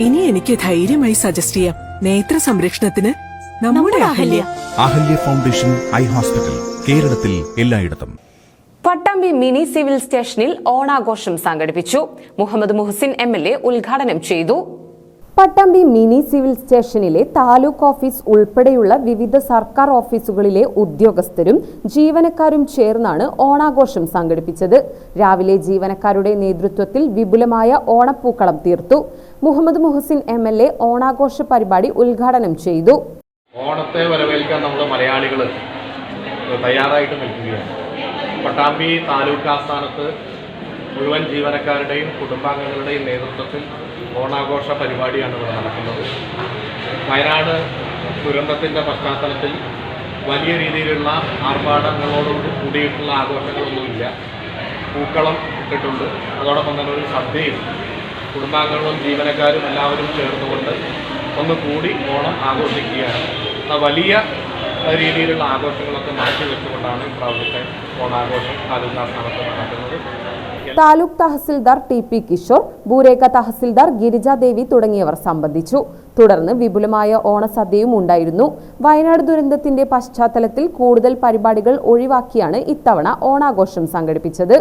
ഇനി എനിക്ക് ധൈര്യമായി സജസ്റ്റ് ചെയ്യാം. നേത്ര സംരക്ഷണത്തിന് നമ്മുടെ Ahalya. Ahalya Foundation Eye Hospital കേരളത്തിൽ എല്ലായിടത്തും. പട്ടാമ്പി മിനി സിവിൽ സ്റ്റേഷനിൽ ഓണാഘോഷം സംഘടിപ്പിച്ചു. Muhammad Muhsin M L A ഉദ്ഘാടനം ചെയ്തു. പട്ടാമ്പി മിനി സിവിൽ സ്റ്റേഷനിലെ താലൂക്ക് ഓഫീസ് ഉൾപ്പെടെയുള്ള വിവിധ സർക്കാർ ഓഫീസുകളിലെ ഉദ്യോഗസ്ഥരും ജീവനക്കാരും ചേർന്നാണ് ഓണാഘോഷം സംഘടിപ്പിച്ചത്. രാവിലെ ജീവനക്കാരുടെ നേതൃത്വത്തിൽ വിപുലമായ ഓണപ്പൂക്കളം തീർത്തു. Muhammad Muhsin M L A ഓണാഘോഷ പരിപാടി ഉദ്ഘാടനം ചെയ്തു. ഓണത്തെ വരവേൽക്കാൻ നമ്മൾ മലയാളികൾ തയ്യാറായിട്ട് നിൽക്കുകയാണ്. പട്ടാമ്പി താലൂക്ക് ആസ്ഥാനത്ത് മുഴുവൻ ജീവനക്കാരുടെയും കുടുംബാംഗങ്ങളുടെയും നേതൃത്വത്തിൽ ഓണാഘോഷ പരിപാടിയാണ് ഇവിടെ നടക്കുന്നത്. വയനാട് ദുരന്തത്തിന്റെ പശ്ചാത്തലത്തിൽ വലിയ രീതിയിലുള്ള ആർഭാടങ്ങളോട് കൂടിയിട്ടുള്ള ആഘോഷങ്ങളൊന്നുമില്ല. പൂക്കളം ഇട്ടിട്ടുണ്ട്. അതോടൊപ്പം തന്നെ ഒരു സദ്യയും കുടുംബാംഗങ്ങളും ജീവനക്കാരും എല്ലാവരും ചേർന്നുകൊണ്ട് ഒന്ന് കൂടി ഓണം ആഘോഷിക്കുകയാണ്. വലിയ രീതിയിലുള്ള ആഘോഷങ്ങളൊക്കെ മാറ്റി വെച്ചുകൊണ്ടാണ് ഇപ്രാവശ്യത്തെ ഓണാഘോഷം താലൂക്ക് ആസ്ഥാനത്ത് നടക്കുന്നത് താലൂക്ക് തഹസിൽദാർ ടി പി കിഷോർ ഭൂരേഖ തഹസിൽദാർ ഗിരിജാദേവി തുടങ്ങിയവർ സംബന്ധിച്ചു. തുടർന്ന് വിപുലമായ ഓണസദ്യയും ഉണ്ടായിരുന്നു. വയനാട് ദുരന്തത്തിന്റെ പശ്ചാത്തലത്തിൽ കൂടുതൽ പരിപാടികൾ ഒഴിവാക്കിയാണ് ഇത്തവണ ഓണാഘോഷം സംഘടിപ്പിച്ചത്.